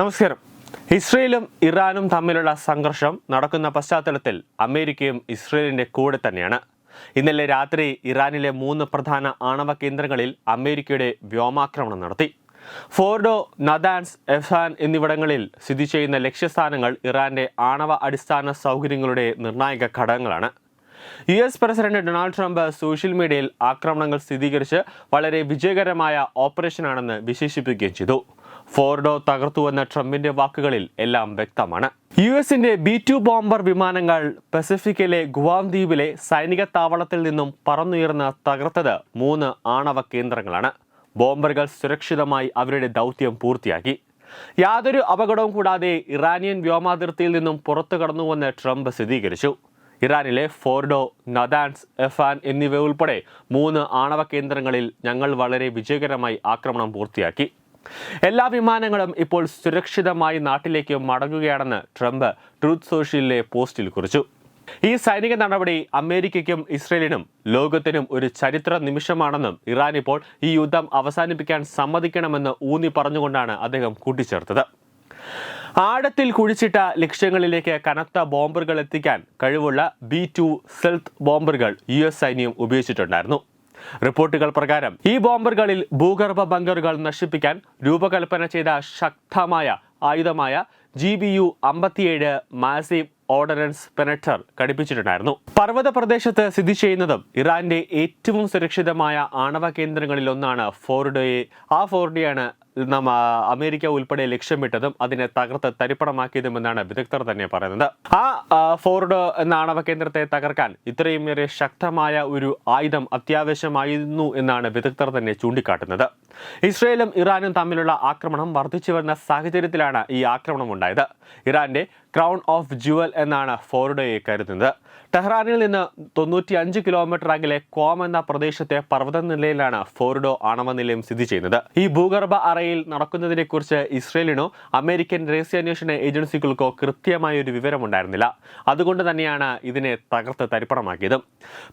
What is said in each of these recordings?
നമസ്കാരം. ഇസ്രയേലും ഇറാനും തമ്മിലുള്ള സംഘർഷം നടക്കുന്ന പശ്ചാത്തലത്തിൽ അമേരിക്കയും ഇസ്രയേലിന്റെ കൂടെ തന്നെയാണ്. ഇന്നലെ രാത്രി ഇറാനിലെ മൂന്ന് പ്രധാന ആണവ കേന്ദ്രങ്ങളിൽ അമേരിക്കയുടെ വ്യോമാക്രമണം നടത്തി. ഫോർഡോ നദാൻസ് എഫാൻ എന്നിവിടങ്ങളിൽ സ്ഥിതി ചെയ്യുന്ന ലക്ഷ്യസ്ഥാനങ്ങൾ ഇറാന്റെ ആണവ അടിസ്ഥാന സൗകര്യങ്ങളുടെ നിർണായക ഘടകങ്ങളാണ്. U S president Donald Trump social മീഡിയയിൽ ആക്രമണങ്ങൾ സ്ഥിരീകരിച്ച് വളരെ വിജയകരമായ ഓപ്പറേഷനാണെന്ന് വിശേഷിപ്പിക്കുകയും ചെയ്തു. ഫോർഡോ തകർത്തുവെന്ന ട്രംപിന്റെ വാക്കുകളിൽ എല്ലാം വ്യക്തമാണ്. യു എസിന്റെ ബി ടു ബോംബർ വിമാനങ്ങൾ പസഫിക്കിലെ ഗുവാം ദ്വീപിലെ സൈനിക താവളത്തിൽ നിന്നും പറന്നുയർന്ന് തകർത്തത് മൂന്ന് ആണവ കേന്ദ്രങ്ങളാണ്. ബോംബറുകൾ സുരക്ഷിതമായി അവരുടെ ദൗത്യം പൂർത്തിയാക്കി. യാതൊരു അപകടവും കൂടാതെ ഇറാനിയൻ വ്യോമാതിർത്തിയിൽ നിന്നും പുറത്തു കടന്നുവെന്ന് ട്രംപ് സ്ഥിരീകരിച്ചു. ഇറാനിലെ ഫോർഡോ നദാൻസ് എഫാൻ എന്നിവ ഉൾപ്പെടെ മൂന്ന് ആണവ കേന്ദ്രങ്ങളിൽ ഞങ്ങൾ വളരെ വിജയകരമായി ആക്രമണം പൂർത്തിയാക്കി. എല്ലാ വിമാനങ്ങളും ഇപ്പോൾ സുരക്ഷിതമായി നാട്ടിലേക്ക് മടങ്ങുകയാണെന്ന് ട്രംപ് ട്രൂത്ത് സോഷ്യലിലെ പോസ്റ്റിൽ കുറിച്ചു. ഈ സൈനിക നടപടി അമേരിക്കയ്ക്കും ഇസ്രയേലിനും ലോകത്തിനും ഒരു ചരിത്ര നിമിഷമാണെന്നും ഇറാൻ ഇപ്പോൾ ഈ യുദ്ധം അവസാനിപ്പിക്കാൻ സമ്മതിക്കണമെന്ന് ഊന്നി പറഞ്ഞുകൊണ്ടാണ് അദ്ദേഹം കൂട്ടിച്ചേർത്തത്. ആഴത്തിൽ കുഴിച്ചിട്ട ലക്ഷ്യങ്ങളിലേക്ക് കനത്ത ബോംബറുകൾ എത്തിക്കാൻ കഴിവുള്ള ബി ടു സെൽത്ത് ബോംബറുകൾ യു എസ് സൈന്യം ഉപയോഗിച്ചിട്ടുണ്ടായിരുന്നു. റിപ്പോർട്ടുകൾ പ്രകാരം ഈ ബോംബറുകളിൽ ഭൂഗർഭ ബങ്കറുകൾ നശിപ്പിക്കാൻ രൂപകൽപ്പന ചെയ്ത ശക്തമായ ആയുധമായ ജി ബി യു അമ്പത്തിയേഴ് മാസീവ് ഓർഡനൻസ് പെനറ്റർ ഘടിപ്പിച്ചിട്ടുണ്ടായിരുന്നു. പർവത പ്രദേശത്ത് സ്ഥിതി ചെയ്യുന്നതും ഇറാന്റെ ഏറ്റവും സുരക്ഷിതമായ ആണവ കേന്ദ്രങ്ങളിൽ ഒന്നാണ് ഫോർഡോയെ ആ ഫോർഡോയാണ് നമ്മ അമേരിക്ക ഉൾപ്പെടെ ലക്ഷ്യമിട്ടതും അതിനെ തകർത്ത് തരിപ്പണമാക്കിയതുമെന്നാണ് വിദഗ്ധർ തന്നെ പറയുന്നത്. ആ ഫോർഡ് ആണവ കേന്ദ്രത്തെ തകർക്കാൻ ഇത്രയും ഏറെ ശക്തമായ ഒരു ആയുധം അത്യാവശ്യമായിരുന്നു എന്നാണ് വിദഗ്ധർ തന്നെ ചൂണ്ടിക്കാട്ടുന്നത്. ഇസ്രയേലും ഇറാനും തമ്മിലുള്ള ആക്രമണം വർദ്ധിച്ചു വരുന്ന സാഹചര്യത്തിലാണ് ഈ ആക്രമണം ഉണ്ടായത്. ഇറാന്റെ ക്രൗൺ ഓഫ് ജുവൽ എന്നാണ് ഫോർഡയെ കരുതുന്നത്. ടെഹ്റാനിൽ നിന്ന് തൊണ്ണൂറ്റി അഞ്ച് കിലോമീറ്റർ അകലെ കോം എന്ന പ്രദേശത്തെ പർവത നിലയിലാണ് ഫോർഡോ ആണവ നിലയം സ്ഥിതി ചെയ്യുന്നത്. ഈ ഭൂഗർഭ അറയിൽ നടക്കുന്നതിനെക്കുറിച്ച് ഇസ്രയേലിനോ അമേരിക്കൻ രഹസ്യാന്വേഷണ ഏജൻസികൾക്കോ കൃത്യമായ ഒരു വിവരമുണ്ടായിരുന്നില്ല. അതുകൊണ്ട് തന്നെയാണ് ഇതിനെ തകർത്ത് തരിപ്പണമാക്കിയത്.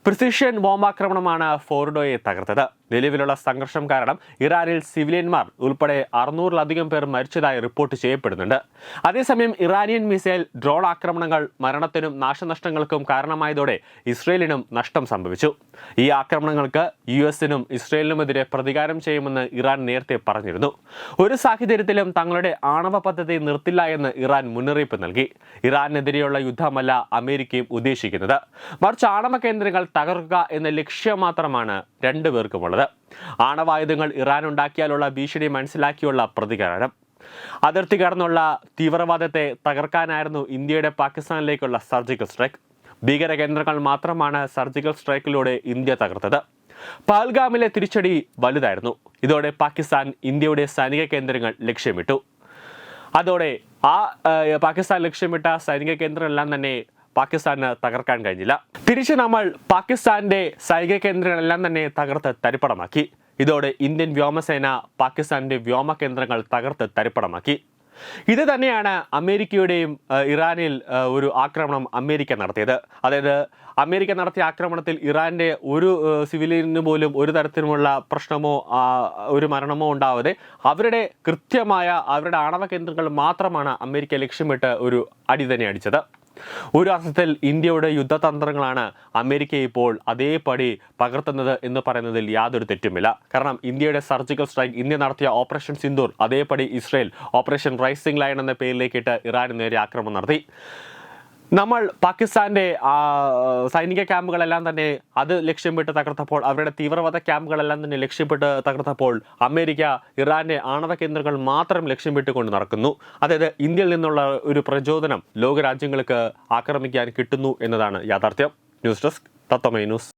പ്രിസിഷ്യൻ ബോംബാക്രമണമാണ് ഫോർഡോയെ തകർത്തത്. നിലവിലുള്ള സംഘർഷം കാരണം ഇറാനിൽ സിവിലിയന്മാർ ഉൾപ്പെടെ അറുന്നൂറിലധികം പേർ മരിച്ചതായി റിപ്പോർട്ട് ചെയ്യപ്പെടുന്നുണ്ട്. അതേസമയം ഇറാനിയൻ മിസൈൽ ഡ്രോൺ ആക്രമണങ്ങൾ മരണത്തിനും നാശനഷ്ടങ്ങൾക്കും കാരണമായതോടെ ഇസ്രയേലിനും നഷ്ടം സംഭവിച്ചു. ഈ ആക്രമണങ്ങൾക്ക് യു എസിനും ഇസ്രയേലിനുമെതിരെ പ്രതികാരം ചെയ്യുമെന്ന് ഇറാൻ നേരത്തെ പറഞ്ഞിരുന്നു. ഒരു സാഹചര്യത്തിലും തങ്ങളുടെ ആണവ പദ്ധതി നിർത്തില്ല എന്ന് ഇറാൻ മുന്നറിയിപ്പ് നൽകി. ഇറാനെതിരെയുള്ള യുദ്ധമല്ല അമേരിക്കയും ഉദ്ദേശിക്കുന്നത്. മറിച്ച് ആണവ കേന്ദ്രങ്ങൾ തകർക്കുക എന്ന ലക്ഷ്യം മാത്രമാണ് രണ്ടുപേർക്കുമുള്ളത് ആണവായുധങ്ങൾ ഇറാൻ ഉണ്ടാക്കിയാലുള്ള ഭീഷണി മനസ്സിലാക്കിയുള്ള പ്രതികരണം. അതിർത്തി കടന്നുള്ള തീവ്രവാദത്തെ തകർക്കാനായിരുന്നു ഇന്ത്യയുടെ പാകിസ്ഥാനിലേക്കുള്ള സർജിക്കൽ സ്ട്രൈക്ക്. ഭീകര കേന്ദ്രങ്ങൾ മാത്രമാണ് സർജിക്കൽ സ്ട്രൈക്കിലൂടെ ഇന്ത്യ തകർത്തത്. പാൽഗാമിലെ തിരിച്ചടി വലുതായിരുന്നു. ഇതോടെ പാകിസ്ഥാൻ ഇന്ത്യയുടെ സൈനിക കേന്ദ്രങ്ങൾ ലക്ഷ്യമിട്ടു. അതോടെ ആ പാകിസ്ഥാൻ ലക്ഷ്യമിട്ട സൈനിക കേന്ദ്രങ്ങളെല്ലാം തന്നെ പാകിസ്ഥാന് തകർക്കാൻ കഴിഞ്ഞില്ല. തിരിച്ച് നമ്മൾ പാകിസ്ഥാന്റെ സൈനിക കേന്ദ്രങ്ങളെല്ലാം തന്നെ തകർത്ത് തരിപ്പണമാക്കി ഇതോടെ ഇന്ത്യൻ വ്യോമസേന പാകിസ്ഥാന്റെ വ്യോമ കേന്ദ്രങ്ങൾ തകർത്ത് തരിപ്പണമാക്കി ഇത് തന്നെയാണ് അമേരിക്കയുടെയും ഇറാനിൽ ഒരു ആക്രമണം അമേരിക്ക നടത്തിയത്. അതായത് അമേരിക്ക നടത്തിയ ആക്രമണത്തിൽ ഇറാന്റെ ഒരു സിവിലിയനു പോലും ഒരു തരത്തിലുമുള്ള പ്രശ്നമോ ഒരു മരണമോ ഉണ്ടാവാതെ അവരുടെ കൃത്യമായ അവരുടെ ആണവ കേന്ദ്രങ്ങൾ മാത്രമാണ് അമേരിക്ക ലക്ഷ്യമിട്ട് ഒരു അടി തന്നെ അടിച്ചത്. ഒരു അർത്ഥത്തിൽ ഇന്ത്യയുടെ യുദ്ധതന്ത്രങ്ങളാണ് അമേരിക്ക ഇപ്പോൾ അതേപടി പകർത്തുന്നത് എന്ന് പറയുന്നതിൽ യാതൊരു തെറ്റുമില്ല. കാരണം ഇന്ത്യയുടെ സർജിക്കൽ സ്ട്രൈക്ക് ഇന്ത്യ നടത്തിയ ഓപ്പറേഷൻ സിന്ദൂർ അതേപടി ഇസ്രയേൽ ഓപ്പറേഷൻ റൈസിംഗ് ലൈൻ എന്ന പേരിലേക്കിട്ട് ഇറാന് നേരെ ആക്രമണം നടത്തി. നമ്മൾ പാകിസ്ഥാന്റെ സൈനിക ക്യാമ്പുകളെല്ലാം തന്നെ അത് ലക്ഷ്യമിട്ട് തകർത്തപ്പോൾ അവരുടെ തീവ്രവാദ ക്യാമ്പുകളെല്ലാം തന്നെ ലക്ഷ്യമിട്ട് തകർത്തപ്പോൾ അമേരിക്ക ഇറാന്റെ ആണവ കേന്ദ്രങ്ങൾ മാത്രം ലക്ഷ്യമിട്ടുകൊണ്ട് നടക്കുന്നു. അതായത് ഇന്ത്യയിൽ നിന്നുള്ള ഒരു പ്രചോദനം ലോകരാജ്യങ്ങൾക്ക് ആക്രമിക്കാൻ കിട്ടുന്നു എന്നതാണ് യാഥാർത്ഥ്യം. ന്യൂസ് ഡെസ്ക് തത്തമൈ ന്യൂസ്.